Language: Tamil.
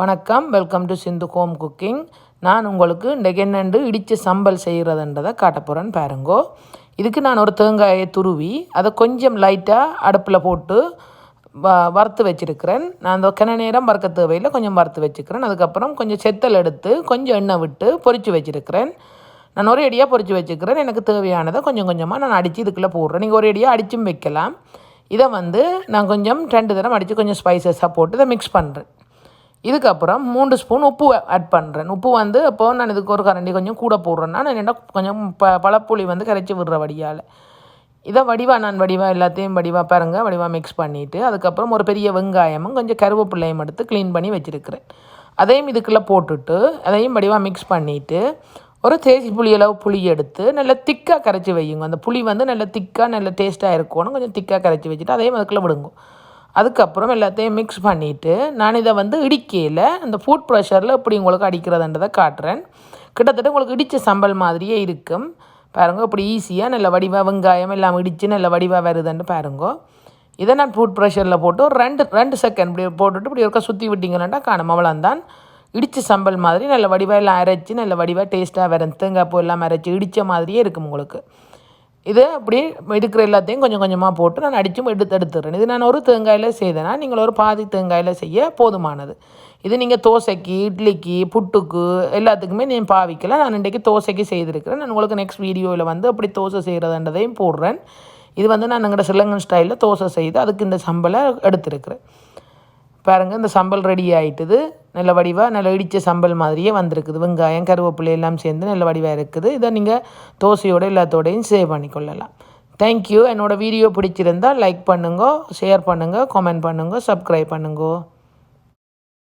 வணக்கம். Welcome to Sindhu home cooking நான் உங்களுக்கு இன்றைக்கு என்னென்று இடித்து சம்பல் செய்கிறதுன்றதை காட்ட போகிறேன்னு பாருங்கோ. இதுக்கு நான் ஒரு தேங்காயை துருவி அதை கொஞ்சம் லைட்டாக அடுப்பில் போட்டு வ வறுத்து வச்சுருக்கிறேன். நான் அந்த கிண நேரம் வறுக்க தேவையில் கொஞ்சம் வறுத்து வச்சுக்கிறேன். அதுக்கப்புறம் கொஞ்சம் செத்தல் எடுத்து கொஞ்சம் எண்ணெய் விட்டு பொரித்து வச்சுருக்கிறேன். நான் ஒரு அடியாக பொரித்து வச்சுக்கிறேன். எனக்கு தேவையானதை கொஞ்சம் கொஞ்சமாக நான் அடித்து இதுக்குள்ளே போடுறேன். நீங்கள் ஒரு அடியாக அடிச்சும் வைக்கலாம். இதை வந்து நான் கொஞ்சம் ரெண்டு தரம் அடித்து கொஞ்சம் ஸ்பைசஸாக போட்டு இதை மிக்ஸ் பண்ணுறேன் இதுக்கப்புறம் மூன்று ஸ்பூன் உப்பு ஆட் பண்ணுறேன் உப்பு வந்து அப்போ நான் இதுக்கு ஒரு கரண்டி கொஞ்சம் கூட போடுறேன்னா நான் என்ன கொஞ்சம் ப பழப்புளி வந்து கரைச்சி விடுற வடியால். இதை வடிவா நான் வடிவா எல்லாத்தையும் வடிவா பாருங்கள் வடிவா மிக்ஸ் பண்ணிவிட்டு அதுக்கப்புறம் ஒரு பெரிய வெங்காயமும் கொஞ்சம் கருவேப்பிள்ளையும் எடுத்து க்ளீன் பண்ணி வச்சுருக்கிறேன். அதையும் இதுக்குள்ளே போட்டுட்டு அதையும் வடிவா மிக்ஸ் பண்ணிவிட்டு ஒரு தேசி புளி அளவு புளி எடுத்து நல்லா திக்காக கரைச்சி வையுங்க. அந்த புளி வந்து நல்லா திக்காக நல்ல டேஸ்ட்டாக இருக்கணும். கொஞ்சம் திக்காக கரைச்சி வச்சுட்டு அதையும் அதுக்குள்ளே விடுங்க. அதுக்கப்புறம் எல்லாத்தையும் மிக்ஸ் பண்ணிவிட்டு நான் இதை வந்து இடிக்கையில் அந்த ஃபுட் ப்ரெஷரில் எப்படி உங்களுக்கு அடிக்கிறதுன்றதை காட்டுறேன். கிட்டத்தட்ட உங்களுக்கு இடித்த சம்பல் மாதிரியே இருக்கும். பாருங்க இப்படி ஈஸியாக நல்ல வடிவாக வெங்காயம் எல்லாம் இடித்து நல்ல வடிவாக வருதுன்னு பாருங்க. இதை நான் ஃபுட் ப்ரெஷரில் போட்டு ஒரு ரெண்டு ரெண்டு செகண்ட் இப்படி போட்டுட்டு இப்படி ஒருக்கா சுற்றி விட்டிங்கன்னா காணும் அவ்வளோந்தான் இடித்த சம்பல் மாதிரி நல்ல வடிவாக எல்லாம் அரைச்சி நல்ல வடிவாக டேஸ்ட்டாக வரும். தேங்காய் பூ எல்லாம் அரைச்சி இடித்த மாதிரியே இருக்கும் உங்களுக்கு. இது அப்படி இருக்கிற எல்லாத்தையும் கொஞ்சம் கொஞ்சமாக போட்டு நான் அடித்தும் எடுத்து எடுத்துடுறேன். இது நான் ஒரு தேங்காயில் செய்தேன்னா நீங்கள் ஒரு பாதி தேங்காயில் செய்ய போதுமானது. இது நீங்கள் தோசைக்கு இட்லிக்கு புட்டுக்கு எல்லாத்துக்குமே நீங்கள் பாவிக்கலாம் நான் இன்றைக்கி தோசைக்கு செய்திருக்கிறேன். நான் உங்களுக்கு நெக்ஸ்ட் வீடியோவில் வந்து அப்படி தோசை செய்கிறதுன்றதையும் போடுறேன். இது வந்து நான் எங்களோட சிலங்கன் ஸ்டைலில் தோசை செய்து அதுக்கு இந்த சம்பளை எடுத்திருக்கிறேன். பாருங்கள் இந்த சம்பல் ரெடி ஆகிட்டுது நல்ல வடிவாக நல்ல இடித்த சம்பல் மாதிரியே வந்திருக்குது. வெங்காயம் கருவேப்பிலை எல்லாம் சேர்ந்து நல்ல வடிவாக இருக்குது. இதை நீங்கள் தோசையோடு எல்லாத்தோடையும் சேவ் பண்ணிக்கொள்ளலாம் தேங்க்யூ என்னோடய வீடியோ பிடிச்சிருந்தால் லைக் பண்ணுங்க ஷேர் பண்ணுங்கள் கமெண்ட் பண்ணுங்க சப்ஸ்கிரைப் பண்ணுங்க.